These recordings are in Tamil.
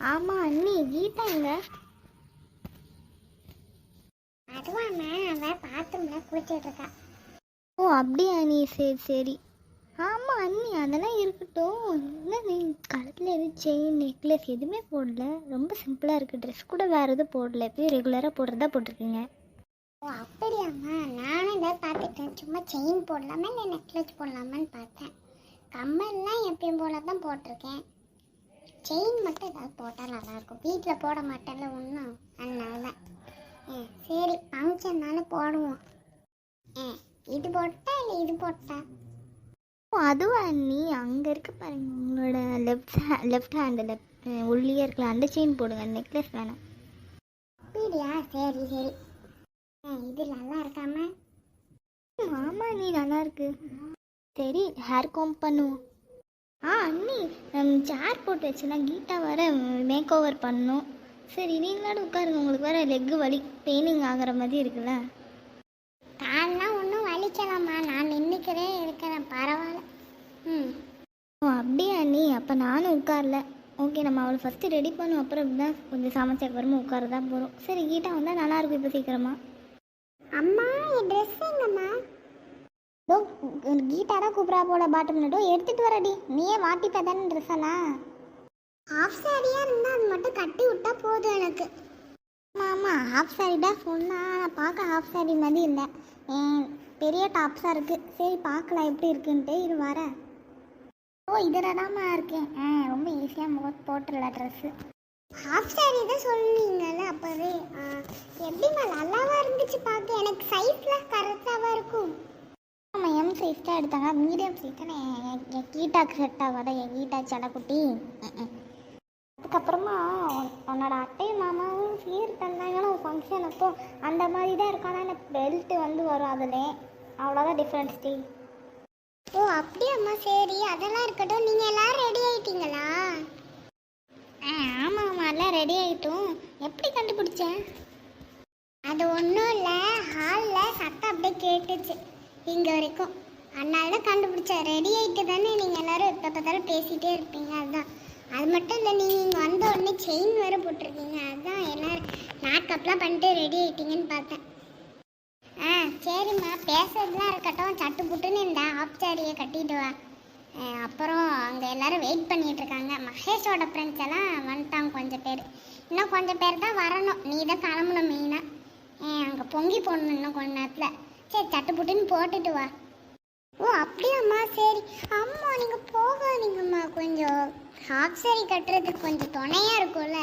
ஆமாம் அண்ணி கீதா எங்க? அதுவாம்மா அவ பாத்ரூம்ல குளிச்சிட்டு இருக்கா. ஓ அப்படியா அண்ணி சரி சரி. ஆமாம் அண்ணி அதெல்லாம் இருக்கட்டும். இன்னும் நீ கழுத்தில் எதுவும் செயின் நெக்லஸ் எதுவுமே போடல. ரொம்ப சிம்பிளாக இருக்குது ட்ரெஸ் கூட வேறு எதுவும் போடல. எப்பயும் ரெகுலராக போடுறதா போட்டிருக்கீங்க. ஓ அப்படியாம்மா. நானும் இதை பார்த்துட்டேன். சும்மா செயின் போடலாமா இல்லை நெக்லஸ் போடலாமான்னு பார்த்தேன். கம்மல்லாம் எப்பயும் போல தான் போட்டிருக்கேன். செயின் மட்டும் ஏதாவது போட்டால் நல்லாயிருக்கும். வீட்டில் போட மாட்டேன்ல ஒன்றும் அதனால. தான் ஆ சரி ஃபங்க்ஷன்னால போடுவோம். ஆ இது போட்டா இல்லை இது போட்டா? ஓ அதுவா நீ அங்கே இருக்க பாருங்க உங்களோட லெஃப்ட் ஹே லெஃப்ட் ஹேண்டில் உள்ளே இருக்கலாம். அந்த செயின் போடுங்க நெக்லஸ் வேணாம். அப்படியா? சரி சரி. ஆ இது நல்லா இருக்காம? ஆமாம் நீ நல்லா இருக்கு. சரி ஹேர் காம் பண்ணுவோம். ஆ அண்ணி சேர் போட்டு வச்சுனா கீதா வர மேக் ஓவர் பண்ணணும் சரி நீங்களாடும் உட்காருங்க. உங்களுக்கு வேற லெக்கு வலி பெயினிங் ஆகிற மாதிரி இருக்குல்ல. கால்லாம் ஒன்றும் வலிக்கலாமா நான் நின்றுக்கிறே இருக்கிறேன். பரவாயில்ல. ம். ஓ அப்படியா அண்ணி? அப்போ நானும் உட்காரல. ஓகே நம்ம அவளை ஃபஸ்ட்டு ரெடி பண்ணும். அப்புறம் இப்படி தான் கொஞ்சம் சமைச்சக்கப்புறமா உட்கார தான் போகிறோம் சரி கீதா வந்தால் நல்லா இருக்கும் இப்போ சீக்கிரமா. அம்மா என் ட்ரெஸ் எங்கம்மா? டோ கீதா தான் கூப்பிடா போல பாட்டம் டோ எடுத்துகிட்டு வரடி. நீயே மாட்டிப்ப தானே ட்ரெஸ் எல்லாம் ஹாஃப் சாரியாக இருந்தால் அது மட்டும் கட்டி விட்டா போதும் எனக்கு. ஆமாம் ஹாஃப் சாரி தான் சொன்னால் பார்க்க ஹாஃப் சாரி மாதிரி இல்லை. பெரிய டாப்ஸாக இருக்குது சரி பார்க்கலாம் எப்படி இருக்குன்ட்டு. இது வர. ஓ இதில் தாம்மா இருக்கேன். ஆ ரொம்ப ஈஸியாக முக போட்டுடலாம் ட்ரெஸ்ஸு ஹாஃப் சாரி தான் சொல்லுவீங்கல்ல அப்போவே. ஆ, எப்படிம்மா நல்லாவா இருந்துச்சு பார்க்க? எனக்கு சைஸ்லாம் கரெக்டாக இருக்கும். நம்ம எம் சைஸ் தான் எடுத்தாங்க. மீடியம் சைஸ் தானே என் கீட்டாக்கு செட் ஆகாத என் கீட்டா சடக்குட்டி. அதுக்கப்புறமா உன்- உன்னோட அட்டையும் மாமாவும் சீர் தந்தாங்கன்னா ஃபங்க்ஷன் அப்போ அந்த மாதிரி தான் இருக்கும் ஆனால் எனக்கு பெல்ட் வந்து வரும் அதில். அவ்வளோதான் டிஃப்ரென்ஸ் டீ. ஓ அப்படியாம்மா. சரி. அதெல்லாம் இருக்கட்டும். நீங்கள் எல்லாரும் ரெடி ஆயிட்டீங்களா? ஆ ஆமாம் ஆமாம் எல்லாம் ரெடி ஆகிட்டோம் எப்படி கண்டுபிடிச்சேன்? அது ஒன்றும் இல்லை. ஹாலில் சத்தம் அப்படியே கேட்டுச்சு. இங்கே வரைக்கும். அதனால தான் கண்டுபிடிச்சேன் ரெடி ஆகிட்டு தானே நீங்கள் எல்லோரும் எப்போ பார்த்தாலும் பேசிகிட்டே இருப்பீங்க. அதுதான் அது மட்டும் இல்லை நீங்கள் இங்கே வந்த உடனே செயின் வேறு போட்டிருக்கீங்க. அதுதான் எல்லோரும் மேக்கப்லாம் பண்ணிட்டு ரெடி ஆகிட்டீங்கன்னு பார்த்தேன். ஆ சரிம்மா. பேசுறதுலாம் இருக்கட்டும். சட்டு புட்டுன்னு இந்த ஆப் சாரியை கட்டிட்டு வா. அப்புறம் அங்கே எல்லோரும் வெயிட் பண்ணிகிட்ருக்காங்க இருக்காங்க. மகேஷோட ஃப்ரெண்ட்ஸ் எல்லாம் வந்துட்டாங்க கொஞ்சம் பேர். இன்னும் கொஞ்சம் பேர் தான் வரணும். நீ தான் கிளம்பணும் மெயினாக அங்கே பொங்கி போடணும் இன்னும் கொஞ்ச நேரத்தில். சரி தட்டு புட்டுன்னு போட்டுட்டு வா. ஓ அப்படியாம்மா சரி. அம்மா நீங்கள் போகாதீங்கம்மா கொஞ்சம். ஹாஃப் சாரி கட்டுறதுக்கு கொஞ்சம் துணையாக இருக்கும்ல.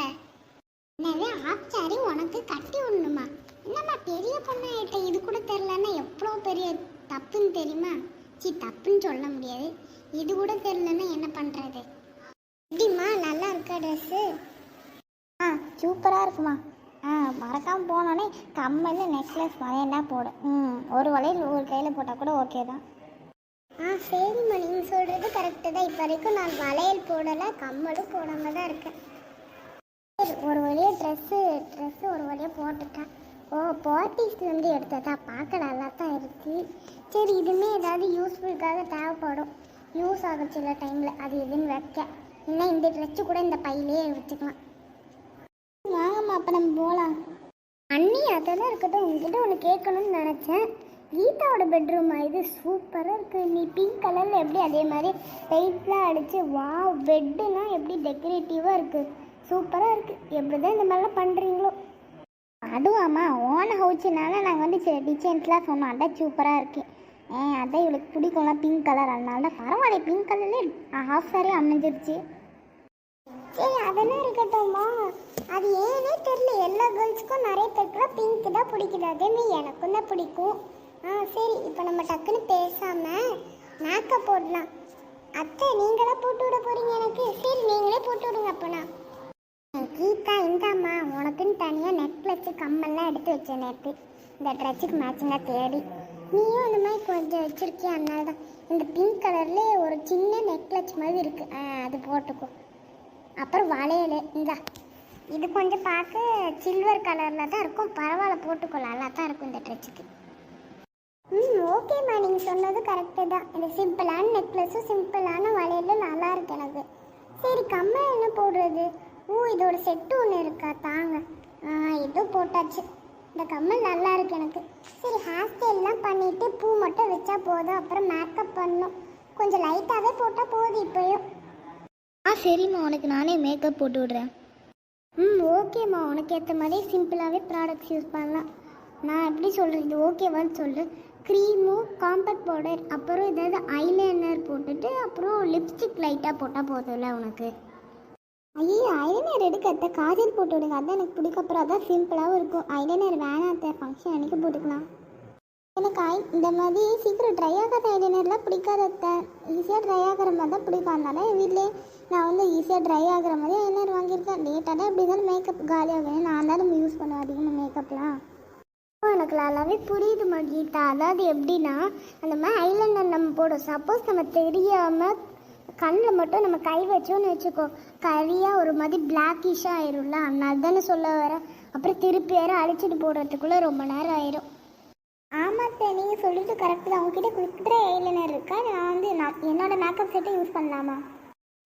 என்னவே ஹாஃப் சாரி உனக்கு கட்டி விடணுமா? என்னம்மா பெரிய பொண்ணாயிட்ட இது கூட தெரிலன்னா எவ்வளோ பெரிய தப்புன்னு தெரியுமா? சி தப்புன்னு சொல்ல முடியாது. இது கூட தெரிலன்னா என்ன பண்ணுறது எப்படிம்மா நல்லா இருக்கா ட்ரெஸ்ஸு ஆ சூப்பராக இருக்குமா? ஆ மறக்காமல் போனோடனே கம்மல் நெக்லஸ் வளையல்லாம் போடு. ம் ஒரு வளையல் ஒரு கையில் போட்டால் கூட ஓகே தான். ஆ சரிம்மா நீங்கள் சொல்கிறது கரெக்டு தான். இப்போ வரைக்கும் நான் வளையல் போடலை கம்மலும் போடாமல் தான் இருக்கேன். சரி ஒரு வழியாக ட்ரெஸ்ஸு ட்ரெஸ்ஸு ஒரு வழியாக போட்டுட்டேன். ஓ பார்ட்டிஸ்லேருந்து எடுத்ததா? பார்க்க நல்லா தான் இருக்குது சரி இதுவுமே ஏதாவது யூஸ்ஃபுல்காக தேவைப்படும். யூஸ் ஆகும் சில டைமில் அது எதுன்னு வைக்க. இல்லை இந்த ட்ரெஸ்ஸு கூட இந்த பையிலே வச்சுக்கலாம். வாங்கம்மா அப்போ நம்ம போகலாம் அண்ணி அதெல்லாம் இருக்கட்டும். உங்ககிட்ட ஒன்று கேட்கணும்னு நினச்சேன். கீதாவோட பெட்ரூமா இது சூப்பராக இருக்குது நீ பிங்க் கலரில் எப்படி அதே மாதிரி லைட்லாம் அடித்து வா பெட்டுனா எப்படி டெக்கரேட்டிவாக இருக்குது சூப்பராக இருக்குது எப்படி தான் இந்த மாதிரிலாம் பண்ணுறீங்களோ அதுவாம்மா ஓன ஹவுச்சுனால நாங்கள் வந்து சில டிசைன்ஸ்லாம் சொன்னோம். அதான் சூப்பராக இருக்குது ஏன் அதான் இவளுக்கு பிடிக்கும்லாம் பிங்க் கலர் அதனால தான் பரவாயில்ல பிங்க் கலர்லேயே ஹாஃப் சாரே அமைஞ்சிருச்சு. சரி அதெல்லாம் இருக்கட்டும்மா. அது ஏனே தெரியல. எல்லா கேர்ள்ஸ்க்கும் நிறைய பேருக்கு பிங்க் தான் பிடிக்குது. அதேமாதிரி எனக்கும் தான் பிடிக்கும். ஆ சரி இப்போ நம்ம டக்குன்னு பேசாமல் மேக்கப் போடலாம். அத்தை நீங்கள் தான் போட்டு விட போகிறீங்க எனக்கு. சரி நீங்களே போட்டு விடுங்க அப்போனா கீதா இந்தாம்மா. உனக்குன்னு தனியாக நெக்லஸ் கம்மல்லாம் எடுத்து வச்சேன் நேற்று இந்த ட்ரெஸ்ஸுக்கு மேட்சிங்காக தேடி. நீயும் இந்த மாதிரி கொஞ்சம் வச்சிருக்கியா? அதனால தான் இந்த பிங்க் கலர்லேயே ஒரு சின்ன நெக்லஸ் மாதிரி இருக்குது ஆ அது போட்டுக்கோ. அப்புறம் வளையல் இந்தா. இது கொஞ்சம் பார்க்க சில்வர் கலரில் தான் இருக்கும். பரவாயில்ல போட்டுக்கோ நல்லா தான் இருக்கும் இந்த ட்ரெஸ்ஸுக்கு ம் ஓகேம்மா நீங்கள் சொன்னது கரெக்டு தான். இந்த சிம்பிளான நெக்லஸும் சிம்பிளான வளையலும் நல்லா இருக்கு எனக்கு. சரி கம்மல் என்ன போடுறது? ஓ இதோட செட்டு ஒன்று இருக்கா? தாங்க. ஆ இது போட்டாச்சு. இந்த கம்மல் நல்லா இருக்கு எனக்கு. சரி ஹேர் ஸ்டைல்லாம் பூ மட்டும் வச்சா போதும். அப்புறம் மேக்கப் பண்ணணும். கொஞ்சம் லைட்டாகவே போட்டால் போதும் இப்போயும். ஆ சரிம்மா. உனக்கு நானே மேக்கப் போட்டு விடுறேன். ம் ஓகேம்மா. உனக்கு ஏற்ற மாதிரி சிம்பிளாகவே ப்ராடக்ட்ஸ் யூஸ் பண்ணலாம். நான் எப்படி சொல்கிறது இது ஓகேவான்னு சொல்லு. க்ரீமு காம்பேக்ட் பவுடர் அப்புறம் ஏதாவது ஐலைனர் போட்டுட்டு அப்புறம் லிப்ஸ்டிக் லைட்டாக போட்டால் போதும்ல உனக்கு. ஐயோ ஐலைனர் எடுக்க காஜல் போட்டு விடுங்க. அதான் எனக்கு பிடிக்கப்புறம் அதான் சிம்பிளாகவும் இருக்கும். ஐலைனர் வேணாத்த ஃபங்க்ஷன் அன்றைக்கி போட்டுக்கலாம். எனக்கு ஐ இந்த மாதிரி சீக்கிரம் ட்ரை ஆகாத ஐலைனர்லாம் பிடிக்காத ஈஸியாக ட்ரை ஆகிற மாதிரி தான் பிடிக்கும். அதனால என் வீட்டிலே நான் வந்து ஈஸியாக ட்ரை ஆகிற மாதிரி ஐலைனர் வாங்கியிருக்கேன். லேட்டாக எப்படி இருந்தாலும் மேக்கப் காலியாகும் நான் தான் யூஸ் பண்ணுவேன் அதிகமாக மேக்கப்லாம் எனக்கு நல்லாவே புரியுது மகிதா அதாவது எப்படின்னா அந்த மாதிரி ஐலைனர் நம்ம போடும் சப்போஸ் நம்ம தெரியாமல் கண்ணில் மட்டும் நம்ம கை வச்சோன்னு வச்சுக்கோ கரியாக ஒரு மாதிரி பிளாக்கிஷாக ஆயிரும்ல. அதனால தானே சொல்ல வரேன் அப்புறம் திருப்பி வேறு அழிச்சிட்டு போடுறதுக்குள்ளே ரொம்ப நேரம் ஆயிரும். ஆமாம் சார் நீங்கள் சொல்லிட்டு கரெக்டு தான். உங்ககிட்ட குளிக்கிற ஐலைனர் இருக்கா? நான் வந்து நான் என்னோட மேக்கப் செட்டை யூஸ் பண்ணலாமா?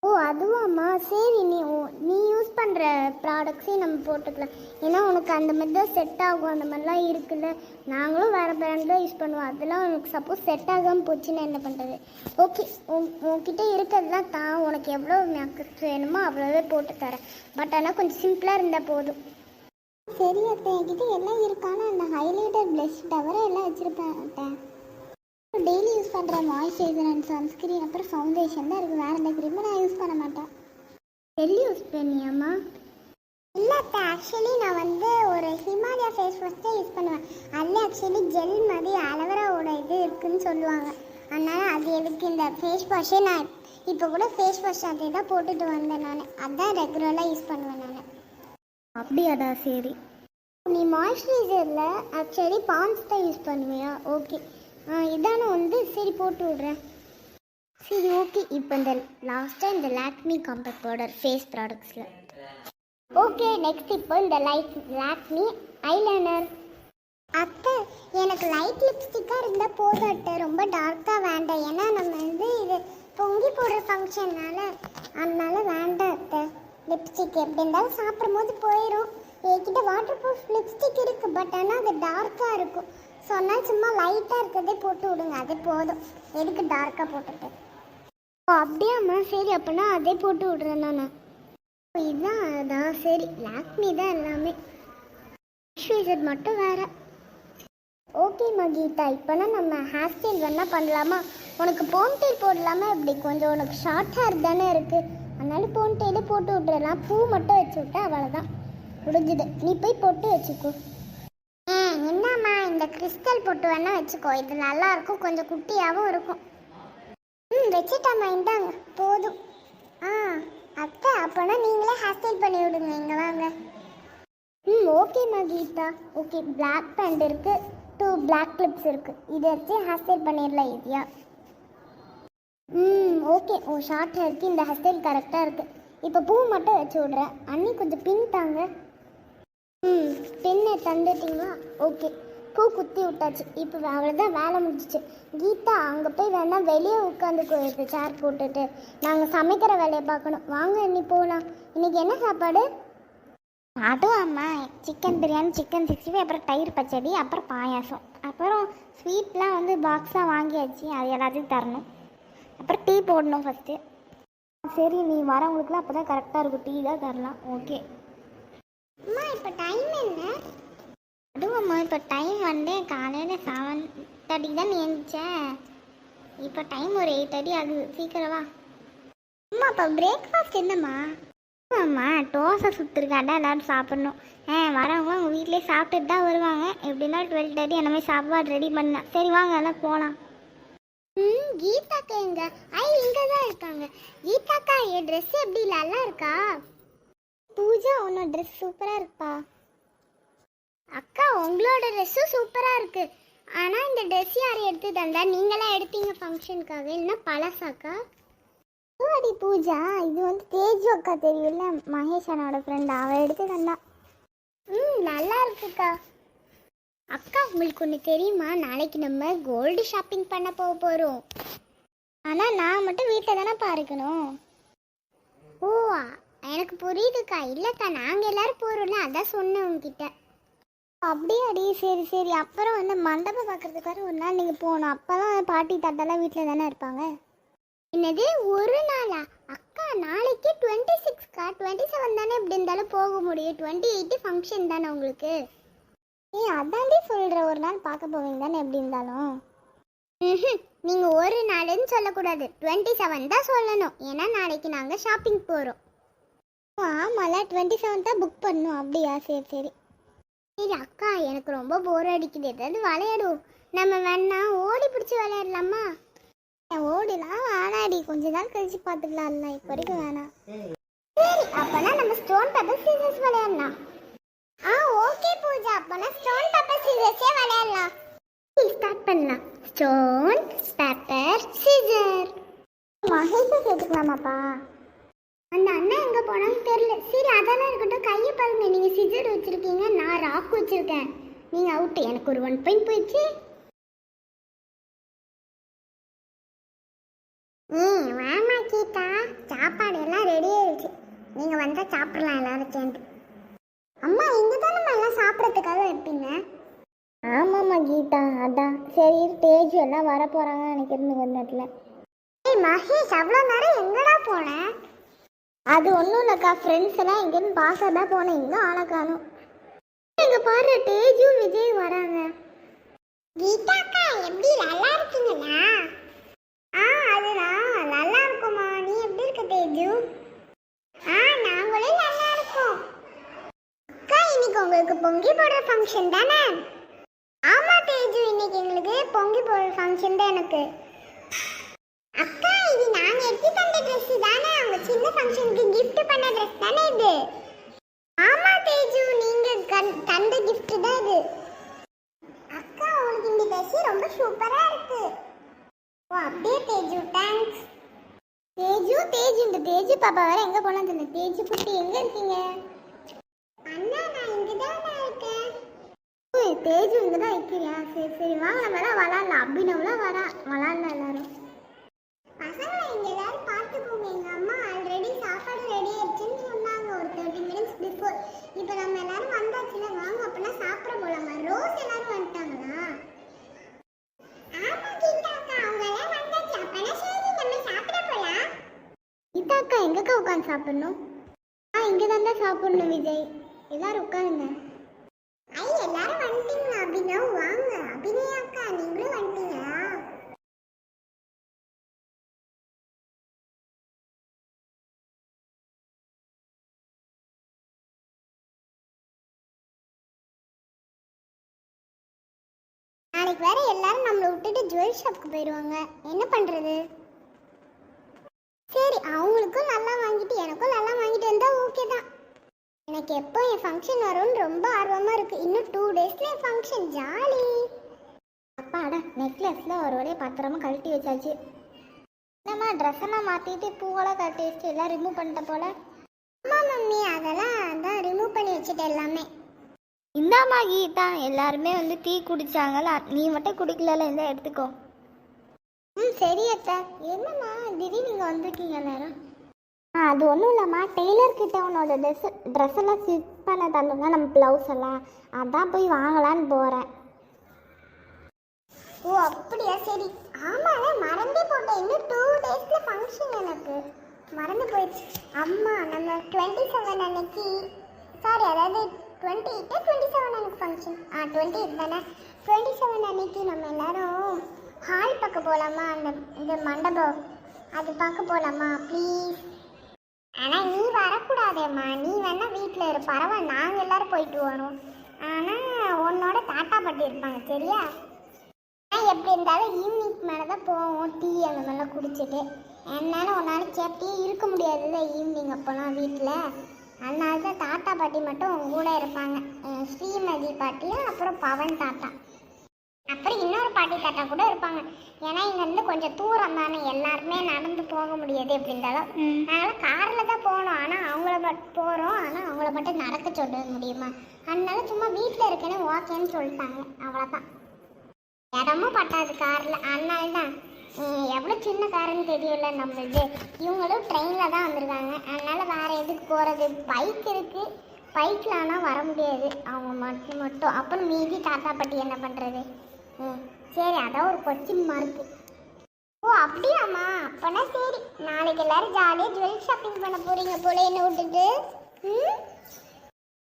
ஓ அதுவாம்மா. சரி நீ ஓ- நீ யூஸ் பண்ணுற ப்ராடக்ட்ஸே நம்ம போட்டுக்கலாம். ஏன்னா உனக்கு அந்த மாதிரி தான் செட் ஆகும். அந்த மாதிரிலாம் இருக்குல்ல. நாங்களும் வேறு பிராண்ட் தான் யூஸ் பண்ணுவோம். அதெல்லாம் உனக்கு சப்போஸ் செட் ஆகாமல் போச்சுன்னா என்ன பண்ணுறது ஓகே உன் உன்கிட்ட இருக்கிறதுலாம் தான். உனக்கு எவ்வளோ மேக்கப் வேணுமோ அவ்வளோவே போட்டு தரேன். பட் ஆனால் கொஞ்சம் சிம்பிளாக இருந்தால் போதும். சரி அத்தை என்கிட்ட எல்லாம் இருக்கான அந்த ஹைலைட்டர் ப்ளஷ் தவிர எல்லாம் வச்சுருப்பேன் அத்தை. டெய்லி யூஸ் பண்ணுற மாய்ஸ்சரைசர் அண்ட் சன்ஸ்கிரீன் அப்புறம் ஃபவுண்டேஷன் தான் இருக்குது வேறு எந்த க்ரீமும் நான் யூஸ் பண்ண மாட்டேன். டெல்லி யூஸ் பண்ணியாம்மா இல்லை அத்தை ஆக்சுவலி நான் வந்து ஒரு ஹிமாலயா ஃபேஸ் வாஷ் தான் யூஸ் பண்ணுவேன். அதில் ஆக்சுவலி ஜெல் மாதிரி அலவராவோட இது இருக்குன்னு சொல்லுவாங்க. அதனால் அது எதுக்கு இந்த ஃபேஸ் வாஷே நான் இப்போ கூட ஃபேஸ் வாஷ் அதே தான் போட்டுட்டு வந்தேன் நான். அதான் ரெகுலராக யூஸ் பண்ணுவேன் நான். அப்படியாடா சரி. நீ மாய்ஸ்சரைசரில் ஆக்சுவலி பான்ஸ் தான் யூஸ் பண்ணுவியா? ஓகே இதான வந்து சரி போட்டு விட்றேன். சரி ஓகே இப்போ இந்த லாஸ்ட்டாக இந்த லாக்மி காம்பேக்ட் பவுடர் ஃபேஸ் ப்ராடக்ட்ஸில் ஓகே நெக்ஸ்ட் இப்போ இந்த லைட் லாக்மி ஐலைனர் அத்தை எனக்கு லைட் லிப்ஸ்டிக்காக இருந்தால் போதும் அத்தை. ரொம்ப டார்க்காக வேண்டாம். ஏன்னா நம்ம வந்து இது பொங்கி போடுற ஃபங்க்ஷன்னால அதனால வேண்டாம் அத்தை. லிப்ஸ்டிக் எப்படி இருந்தாலும் சாப்பிடும் போது போயிடும் என்கிட்ட வாட்டர் ப்ரூஃப் லிப்ஸ்டிக் இருக்குது பட் ஆனால் அது டார்க்காக இருக்கும். சொன்னால் சும்மா லைட்டாக இருக்கிறதே போட்டு விடுங்க அதே போதும். எதுக்கு டார்க்காக போட்டுட்டு? ஓ அப்படியாம்மா சரி அப்படின்னா அதே போட்டு விட்றேன் நான். இதுதான் அதான் சரி. லாக்மி தான் எல்லாமே. மாய்ஸ்சரைசர் மட்டும் வேறு. ஓகே கீதா இப்போனா நம்ம ஹேர் ஸ்டைல் வேணால் பண்ணலாமா? உனக்கு போன்டெயில் போடலாமா இப்படி கொஞ்சம் உனக்கு ஷார்ட் ஹேர் தானே இருக்குது அதனால போன்டெயிலே போட்டு விட்டுறலாம்? பூ மட்டும் வச்சு விட்டா அவ்வளோதான் முடிஞ்சுது. நீ போய் பொட்டு வச்சுக்கோ. ஆ என்னம்மா இந்த கிறிஸ்டல் பொட்டு வேணா வச்சுக்கோ. இது நல்லா இருக்கும் கொஞ்சம் குட்டியாகவும் இருக்கும். ம் வச்சுட்டாம்மா. இந்தாங்க. போதும். ஆ அத்தை அப்போனா நீங்களே ஹேர்ஸ்டைல் பண்ணி விடுங்க. இங்கே வாங்க. ம் ஓகேம்மா கீதா. ஓகே பிளாக் பேண்ட் இருக்குது டூ பிளாக் கிளிப்ஸ் இருக்குது இதை வச்சு ஹேர்ஸ்டைல் பண்ணிடலாம் ஈஸியாக ம் ஓகே ஓ ஷார்ட் ஹேருக்கு இந்த ஹேர் ஸ்டைல் கரெக்டாக இருக்குது இப்போ பூ மட்டும் வச்சு விட்றேன். அண்ணி கொஞ்சம் பின் தாங்க. ம் பின்னை தந்துட்டிங்களா? ஓகே பூ குத்தி விட்டாச்சு. இப்போ அவ்வளோதான் வேலை முடிஞ்சிச்சு. கீதா அங்கே போய் வேணால் வெளியே உட்காந்து சேர் போட்டுட்டு நாங்கள் சமைக்கிற வேலையை பார்க்கணும். வாங்க இன்னி போகலாம் இன்னைக்கு என்ன சாப்பாடு? அதுவும் அம்மா. Chicken biryani chicken sixty five அப்புறம் தயிர் பச்சடி அப்புறம் பாயாசம். அப்புறம் ஸ்வீட்லாம் வந்து பாக்ஸாக வாங்கியாச்சு. அது எல்லாத்தையும் தரணும். அப்புறம் டீ போடணும் ஃபஸ்ட்டு சரி நீ வரவங்களுக்குலாம் அப்போ தான் கரெக்டாக இருக்கும். டீ தான் தரலாம். ஓகே அம்மா இப்போ டைம் என்ன? அதுவும் இப்போ டைம் வந்து காலையில் செவன் தேர்ட்டிக்கு தான் நீ எழுந்திரிச்சேன் இப்போ டைம் ஒரு எயிட் தேர்ட்டி ஆகுது. சீக்கிரம் அம்மா இப்போ பிரேக்ஃபாஸ்ட் என்னம்மா? அம்மா தோசை சுற்றுருக்காண்டா எல்லோரும் சாப்பிட்ணும். ஆ வரவங்க உங்கள் வீட்லேயே சாப்பிட்டுட்டு தான் வருவாங்க. எப்படின்னா டுவெல் தேர்ட்டி அந்த மாதிரி சாப்பாடு ரெடி பண்ணேன் சரி வாங்க எல்லாம் போகலாம் ம் கீதாக்கா எங்க ஐ இங்க தான் இருக்காங்க. கீதாக்கா என் ட்ரெஸ் எப்படி நல்லா இருக்கா? பூஜா உன்னோட ட்ரெஸ் சூப்பரா இருப்பா அக்கா உங்களோட ட்ரெஸ்ஸும் சூப்பராக இருக்கு. ஆனால் இந்த ட்ரெஸ் யார் எடுத்து தந்தா? நீங்களாம் எடுத்தீங்க ஃபங்க்ஷனுக்காக இல்லைன்னா பழசாக்கா? அடி பூஜா இது வந்து தேஜு அக்கா தெரியும்ல மகேஷ் அண்ணோட ஃப்ரெண்ட் அவள் எடுத்து தந்தா. ம் நல்லா இருக்குக்கா. அக்கா உங்களுக்கு ஒன்று தெரியுமா? நாளைக்கு நம்ம கோல்டு ஷாப்பிங் பண்ண போக போகிறோம் ஆனால் நான் மட்டும் வீட்டில் தானே பார்க்கணும். ஓ எனக்கு புரியுதுக்கா. இல்லைக்கா நாங்கள் எல்லாரும் போகிறோம்ல அதான் சொன்னேன் உங்ககிட்ட அப்படியாடி சரி சரி. அப்புறம் வந்து மண்டபம் பார்க்கறதுக்காக ஒரு நாள் நீங்கள் போகணும். அப்போ தான் பாட்டி தாத்தாலாம் வீட்டில் தானே இருப்பாங்க. என்னது ஒரு நாளா? அக்கா நாளைக்கு டுவெண்ட்டி சிக்ஸ்க்கா டுவெண்ட்டி செவன் தானே எப்படி இருந்தாலும் போக முடியும். டுவெண்ட்டி எயிட்டு ஃபங்க்ஷன் தானே உங்களுக்கு? நீ அதாண்டி சொல்கிற ஒரு நாள் பார்க்க போவீங்க தானே எப்படி இருந்தாலும். நீங்க ஒரு நாளுன்னு சொல்லக்கூடாது. டுவெண்ட்டி செவன் தான் சொல்லணும். ஏன்னா நாளைக்கு நாங்க ஷாப்பிங் போறோம். ஆமால. டுவெண்ட்டி செவன் தான் புக் பண்ணணும். அப்படியா? சரி சரி. சரி அக்கா எனக்கு ரொம்ப போர் அடிக்குது. ஏதாவது விளையாடுவோம் நம்ம வேணா ஓடி பிடிச்சி விளையாடலாமா? ஓடிலாம் வேணாடி கொஞ்ச நாள் கழிச்சு பார்த்துக்கலாம்ல. இப்போ வரைக்கும் வேணாம். சரி அப்போனா நம்ம ஸ்டோன் பேப்பர் சீசர்ஸ் விளையாடலாம். ஆ ஓகே பூஜா. அப்பனா ஸ்டோன் பேப்பர் சீசர்ஸே விளையாடலாம். ஸ்டார்ட் பண்ணலாம். ஸ்டோன் பேப்பர் சீசர் மகேஷை சேர்த்துக்கலாமாப்பா அந்த அண்ணா எங்க போனாலும் தெரியல. சரி அதெல்லாம் இருக்கட்டும். கையை பாருங்க. நீங்க சிஜர் வச்சிருக்கீங்க. நான் ராக் வச்சிருக்கேன். நீங்க அவுட் எனக்கு ஒரு ஒன் பாயிண்ட் போயிடுச்சு. ம் வாமா கீதா. சாப்பாடு எல்லாம் ரெடி ஆயிடுச்சு. நீங்க வந்தா சாப்பிடலாம் எல்லாரும் சேர்ந்து. அம்மா இங்க தான் நம்ம எல்லாம் சாப்பிட்றதுக்காக வைப்பீங்க ஆமாம்மா கீதா. அதான். சரி தேஜு எல்லாம் வர போகிறாங்க நினைக்கிறது கொஞ்ச நேரத்தில். ஏய் மகேஷ் அவ்வளோ நேரம் எங்கடா போனேன் அது ஒன்றும் இல்லைக்கா ஃப்ரெண்ட்ஸ் எல்லாம் எங்கேன்னு பார்க்க தான் போனேன். இன்னும் ஆளை காணும். இங்க பாரு தேஜு விஜய் வராங்க. கீதாக்கா எப்படி நல்லா இருக்கீங்களா? ஆ அதுதான். நல்லா இருக்குமா நீ எப்படி இருக்க தேஜு? ஆ நாங்களும் நல்லா இருக்கோம் அக்கா இன்னைக்கு உங்களுக்கு பொங்கி போடுற ஃபங்க்ஷன் தானே? ஆமா தேஜு. இன்னைக்கு எங்களுக்கு பொங்கி போடுற ஃபங்க்ஷன் தான் எனக்கு. அக்கா இது நாங்க எடுத்து தந்த ட்ரெஸ் தானே. அவங்க சின்ன ஃபங்க்ஷனுக்கு கிஃப்ட் பண்ண ட்ரெஸ் தானே இது? ஆமா தேஜு. நீங்க கண்- தந்த கிஃப்ட் தான் இது. அக்கா உங்களுக்கு இந்த ட்ரெஸ் ரொம்ப சூப்பரா இருக்கு. ஓ அப்படியே தேஜு. தேங்க்ஸ் தேஜு தேஜு. இந்த தேஜு பாப்பா வேற எங்கே போனா தெரியல. தேஜு குட்டி எங்கே இருக்கீங்க அண்ணா நான் இங்க தான் இருக்கேன் ஓய் தேஜு இங்கே தான் வைக்கிறியா சரி சரி வாங்க நம்ம எல்லாம் விளாட்லாம். அபினவ்லாம் வரா விளாட்லாம் எல்லாரும். பசங்களை இங்க எல்லாரும் பார்த்துக்கோங்க எங்க அம்மா ஆல்ரெடி சாப்பாடு ரெடி ஆயிடுச்சுன்னு சொன்னாங்க. ஒரு தேர்ட்டி மினிட்ஸ் பிஃபோர் இப்போ நம்ம எல்லாரும் வந்தாச்சுல வாங்க அப்படின்னா சாப்பிட போலாமா. ரோஸ் எல்லாரும் வந்துட்டாங்களா? ஆமா கீதாக்கா சாப்பிட எங்கக்கா உட்காந்து சாப்பிடணும்? ஆ இங்கே தாண்டா சாப்பிடணும் விஜய். எல்லாரும் உட்காருங்க. எல்லாரும் வந்துட்டீங்களா? அபினவ் வாங்க. அபிநயா அக்கா நீங்களும் வந்துட்டீங்களா? நாளைக்கு வேற எல்லாரும் நம்மளை விட்டுட்டு ஜுவல் ஷாப்க்கு போயிடுவாங்க. என்ன பண்றது? சரி அவங்களுக்கும் நல்லா வாங்கிட்டு எனக்கும் நல்லா வாங்கிட்டு வந்தா ஓகே தான். எனக்கு எப்போ என் ஃபங்க்ஷன் வரும்னு ரொம்ப ஆர்வமாக இருக்குது இன்னும் டூ டேஸில் என் ஃபங்க்ஷன் ஜாலி. அப்பாடா நெக்லஸில் ஒரு வழியை பத்திரமா கழட்டி வச்சாச்சு. என்னம்மா ட்ரெஸ் எல்லாம் மாற்றிட்டு பூவெல்லாம் கழட்டி வச்சு எல்லாம் ரிமூவ் பண்ணிட்ட போல? அம்மா மம்மி அதெல்லாம் அதான் ரிமூவ் பண்ணி வச்சுட்டு எல்லாமே. இந்தாம்மா கீதா. எல்லாருமே வந்து டீ குடிச்சாங்களா நீ மட்டும் குடிக்கல இருந்தால் எடுத்துக்கோ. ம் சரி அத்தா. என்னம்மா திடீர்னு நீங்கள் வந்திருக்கீங்க எல்லாரும் ஆ அது ஒன்றும் இல்லைம்மா. டெய்லர் கிட்ட உன்னோட ட்ரெஸ் ட்ரெஸ் எல்லாம் ஸ்டிச் பண்ண தந்தோம்னா நம்ம ப்ளவுஸ் எல்லாம். அதான் போய் வாங்கலான்னு போகிறேன் ஓ அப்படியா? சரி. ஆமால மறந்தே போட்டேன். இன்னும் டூ டேஸில் ஃபங்க்ஷன் எனக்கு. மறந்து போயிடுச்சு. அம்மா நம்ம டுவெண்ட்டி செவன் அன்னைக்கு சாரி அதாவது டுவெண்ட்டி எயிட்டு டுவெண்ட்டி செவன் அன்னைக்கு ஃபங்க்ஷன் ஆ டுவெண்ட்டி எயிட் தானே? டுவெண்ட்டி செவன் அன்னைக்கு நம்ம எல்லாரும் ஹால் பார்க்க போகலாமா அந்த இந்த மண்டபம். அது பார்க்க போகலாமா ப்ளீஸ் ஆனால் நீ வரக்கூடாதேம்மா. நீ வேணா வீட்டில் இரு. பரவாயில்ல நாங்கள் எல்லாரும் போயிட்டு வரோம் ஆனால் உன்னோட தாத்தா பாட்டி இருப்பாங்க சரியா? ஆனால் எப்படி இருந்தாலும் ஈவினிங் மேலே தான் போவோம். டீ அந்த மாதிரிலாம் குடிச்சிட்டு. என்னால் உன்னால் சேஃப்டியே இருக்க முடியாதுல்ல ஈவினிங் அப்போலாம் வீட்டில் அதனால தான் தாத்தா பாட்டி மட்டும் உங்க கூட இருப்பாங்க. ஸ்ரீமதி பாட்டியும் அப்புறம் பவன் தாத்தா. அப்புறம் இன்னொரு பாட்டி தாத்தா கூட இருப்பாங்க. ஏன்னா இங்கேருந்து கொஞ்சம் தூரம் தானே எல்லாருமே நடந்து போக முடியாது எப்படி இருந்தாலும் அதனால் காரில் தான் போகணும். ஆனால் அவங்கள மட்டும் போகிறோம் ஆனால் அவங்கள மட்டும் நடக்க சொல்ல முடியுமா? அதனால சும்மா வீட்டில் இருக்கேன்னு ஓகேன்னு சொல்லிட்டாங்க. அவ்வளோதான் இடமும் பட்டாது காரில். அதனால தான் எவ்வளோ சின்ன காருன்னு தெரியல நம்மளுது இவங்களும் ட்ரெயினில் தான் வந்திருக்காங்க. அதனால வேற எதுக்கு போகிறது பைக் இருக்கு. பைக்கில் ஆனால் வர முடியாது. அவங்க மட்டும் மட்டும். அப்புறம் மீதி தாத்தா பாட்டி என்ன பண்ணுறது ம் சரி அதான் ஒரு கொச்சின் மார்க்கு ஓ அப்படியாம்மா? அப்போனா சரி. நாளைக்கு எல்லாரும் ஜாலியாக ஜுவல் ஷாப்பிங் பண்ண போறீங்க போல என்ன விட்டுட்டு? ம்?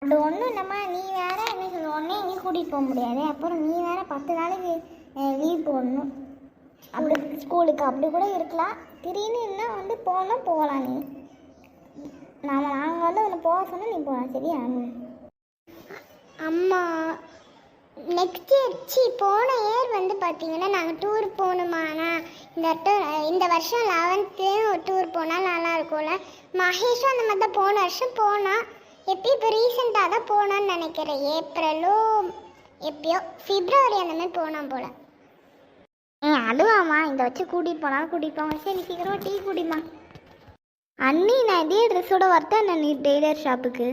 அது ஒன்றும் இல்லைம்மா. நீ வேற என்ன சொல்ல உடனே எங்கேயும் கூட்டிகிட்டு போக முடியாது. அப்புறம் நீ வேற பத்து நாளைக்கு லீவ் போடணும். அப்படி ஸ்கூலுக்கு அப்படி கூட இருக்கலாம். திடீர்னு என்ன வந்து போனால் போகலாம் நீ. நாம நாங்கள் வந்து உன்னை போக சொன்னால் நீ போகலாம் சரியா? அம்மா நெக்ஸ்ட் இயர் சி போன இயர் வந்து பார்த்தீங்கன்னா நாங்கள் டூர் போகணுமாண்ணா இந்த இந்த வருஷம் லெவன்த்து டூர் போனால் நல்லா இருக்கும்ல. மகேஷும் அந்த மாதிரி தான் போன வருஷம் போனால் எப்பயும் இப்போ ரீசெண்டாக தான் போனான்னு நினைக்கிறேன். ஏப்ரலோ எப்பயோ ஃபிப்ரவரி அந்த மாதிரி போனான் போல. ஏ அதுவாம்மா இந்த வச்சு கூட்டிகிட்டு போனாலும் கூட்டிகிட்டு போங்க. சரி சீக்கிரமாக டீ குடிமா அண்ணி நான் இதே ட்ரெஸ்ஸோட வரத்தேன் நீ டெய்லர் ஷாப்புக்கு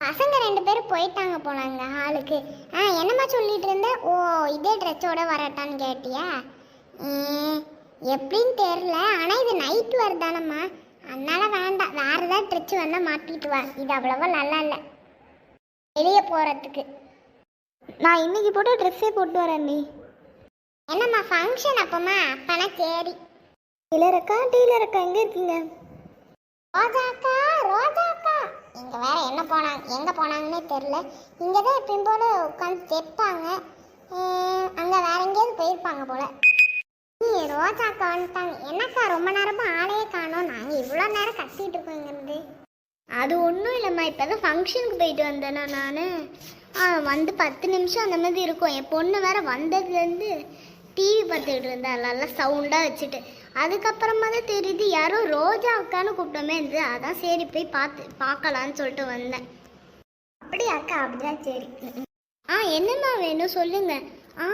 பசங்க ரெண்டு பேரும் போயிட்டாங்க போனாங்க ஹாலுக்கு. ஆ என்னம்மா சொல்லிட்டு இருந்த ஓ இதே ட்ரெஸ்ஸோட வரட்டான்னு கேட்டியா? ம், எப்படின்னு தெரில ஆனால் இது நைட் வருதானம்மா அதனால வேண்டாம். வேறு ஏதாவது ட்ரெஸ் வந்தால் மாட்டிட்டு வா. இது அவ்வளோவா நல்லா இல்லை. வெளியே போகிறதுக்கு நான் இன்னைக்கு போட்ட ட்ரெஸ்ஸே போட்டு வரேன் நீ. என்னம்மா ஃபங்க்ஷன் அப்போம்மா? அப்பனா சரி. டெய்லர் அக்கா டெய்லர் அக்கா எங்கே இருக்கீங்க? ரோஜாக்கா ரோஜாக்கா இங்கே வேறு என்ன போனாங்க எங்கே போனாங்கன்னே தெரில இங்கே தான் எப்பயும் போல உட்காந்து தைப்பாங்க அங்கே வேற எங்கேயாவது போயிருப்பாங்க போல. நீ ரோஜாக்கா வந்துட்டாங்க என்னக்கா ரொம்ப நேரமாக ஆளையே காணோம். நாங்கள் இவ்வளோ நேரம் கத்திட்டு இருக்கோம் இங்கேருந்து. அது ஒன்றும் இல்லைம்மா. இப்போ தான் ஃபங்க்ஷனுக்கு போயிட்டு வந்தேனா நான். ஆ வந்து பத்து நிமிஷம் அந்த மாதிரி இருக்கும். என் பொண்ணு வேற வந்ததுலேருந்து டிவி பார்த்துக்கிட்டு இருந்தா. நல்லா சவுண்டாக வச்சுட்டு. அதுக்கப்புறமா தான் தெரியுது யாரோ ரோஜா அக்கான்னு கூப்பிட்டோமே இருந்து அதான் சரி போய் பார்த்து பார்க்கலான்னு சொல்லிட்டு வந்தேன். அப்படி அக்கா? அப்படிதான் சரி. ஆ என்னம்மா வேணும்? சொல்லுங்க. ஆ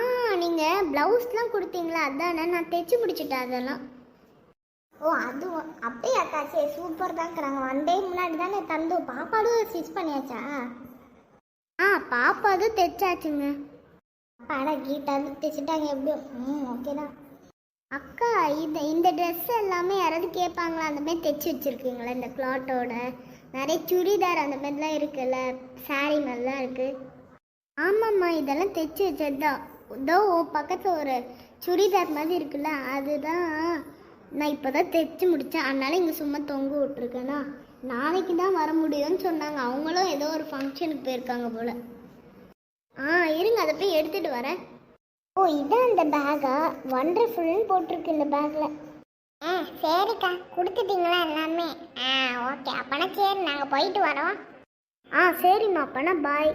நீங்கள் ப்ளவுஸ்லாம் கொடுத்தீங்களா? அதானே நான் தைச்சு முடிச்சிட்டேன் அதெல்லாம். ஓ அது அப்படியே அக்கா? சரி சூப்பர் தான்க்கிறாங்க ஒன் டே முன்னாடி தானே தந்து பாப்பாடும் ஸ்டிச் பண்ணியாச்சா? ஆ பாப்பா தைச்சாச்சுங்க. அட கீட்டாலும் தைச்சிட்டாங்க எப்படியும். ம் ஓகே தான். அக்கா இந்த இந்த ட்ரெஸ் எல்லாமே யாராவது கேட்பாங்களா அந்த மாதிரி தைச்சி வச்சுருக்கீங்களா? இந்த கிளாத்தோட நிறைய சுடிதார் அந்த மாதிரிலாம் இருக்குல்ல? saree மாதிரிலாம் இருக்குது ஆமாம்மா இதெல்லாம் தைச்சி வச்சது தான் இதோ பக்கத்தில் ஒரு சுடிதார் மாதிரி இருக்குல்ல? அதுதான் நான் இப்போ தான் தைச்சி முடித்தேன் அதனால் இங்கே சும்மா தொங்க விட்ருக்கேனா நாளைக்கு தான் வர முடியும்னு சொன்னாங்க. அவங்களும் ஏதோ ஒரு ஃபங்க்ஷனுக்கு போயிருக்காங்க போல். ஆ இருங்க அதை போய் எடுத்துகிட்டு வரேன். ஓ இதான் அந்த பேக்கா ஒண்டர்ஃபுல்னு போட்டிருக்கு இந்த பேக்கில் ஆ சரிக்கா. கொடுத்துட்டீங்களா எல்லாமே? ஆ ஓகே அப்போனா சரி நாங்கள் போயிட்டு வரோம். ஆ சரிம்மா. அப்போனா பாய்